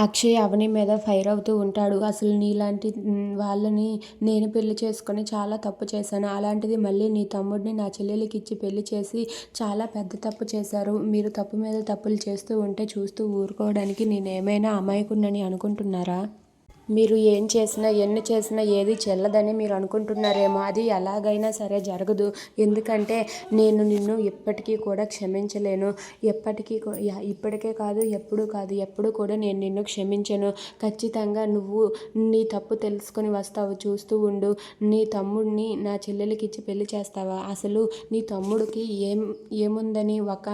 అక్షయ్ అవని మీద ఫైర్ అవుతూ ఉంటాడు. అసలు నీలాంటి వాళ్ళని నేను పెళ్ళి చేసుకొని చాలా తప్పు చేశాను. అలాంటిది మళ్ళీ నీ తమ్ముడిని నా చెల్లెలికి ఇచ్చి పెళ్ళి చేసి చాలా పెద్ద తప్పు చేశారు. మీరు తప్పు మీద తప్పులు చేస్తూ ఉంటే చూస్తూ ఊరుకోవడానికి నేను ఏమైనా అమాయకున్నని అనుకుంటున్నారా? మీరు ఏం చేసినా ఎన్ని చేసినా ఏది చెల్లదని మీరు అనుకుంటున్నారేమో అది ఎలాగైనా సరే జరగదు. ఎందుకంటే నేను నిన్ను ఎప్పటికీ కూడా క్షమించలేను. ఎప్పటికీ ఇప్పటికే కాదు ఎప్పుడు కాదు ఎప్పుడు కూడా నేను నిన్ను క్షమించను. ఖచ్చితంగా నువ్వు నీ తప్పు తెలుసుకొని వస్తావు చూస్తూ ఉండు. నీ తమ్ముడిని నా చెల్లెలకి ఇచ్చి పెళ్ళి చేస్తావా? అసలు నీ తమ్ముడికి ఏం ఏముందని ఒక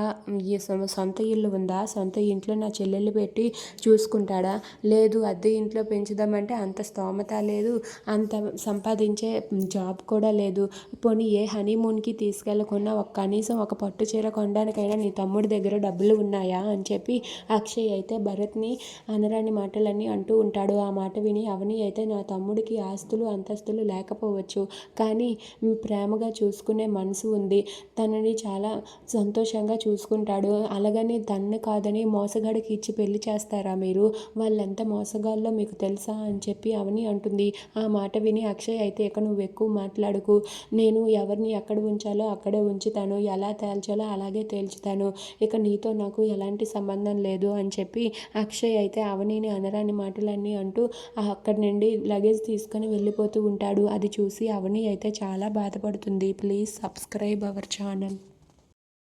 సొంత ఇల్లు ఉందా? సొంత ఇంట్లో నా చెల్లెలు పెట్టి చూసుకుంటాడా? లేదు అద్దె ఇంట్లో పెంచుదా చేద్దామంటే అంత స్తోమత లేదు అంత సంపాదించే జాబ్ కూడా లేదు. పోనీ ఏ హనీమూన్కి తీసుకెళ్ళకున్నా ఒక కనీసం ఒక పట్టు చీర కొనడానికైనా నీ తమ్ముడి దగ్గర డబ్బులు ఉన్నాయా అని చెప్పి అక్షయ్ అయితే భరత్ని అనరాని మాటలన్నీ అంటూ ఉంటాడు. ఆ మాట విని అవని అయితే నా తమ్ముడికి ఆస్తులు అంతస్తులు లేకపోవచ్చు. కానీ ప్రేమగా చూసుకునే మనసు ఉంది. తనని చాలా సంతోషంగా చూసుకుంటాడు. అలాగని తన్ను కాదని మోసగాడికి ఇచ్చి పెళ్ళి చేస్తారా మీరు? వాళ్ళెంత మోసగాళ్ళో మీకు తెలుసా? తెలుసా అని చెప్పి అవని అంటుంది. ఆ మాట విని అక్షయ్ అయితే ఇక నువ్వు ఎక్కువ మాట్లాడుకు. నేను ఎవరిని ఎక్కడ ఉంచాలో అక్కడే ఉంచుతాను. ఎలా తేల్చాలో అలాగే తేల్చుతాను. ఇక నీతో నాకు ఎలాంటి సంబంధం లేదు అని చెప్పి అక్షయ్ అయితే అవనిని అనరాని మాటలన్నీ అంటూ అక్కడి నుండి లగేజ్ తీసుకొని వెళ్ళిపోతూ ఉంటాడు. అది చూసి అవని అయితే చాలా బాధపడుతుంది. Please subscribe our channel.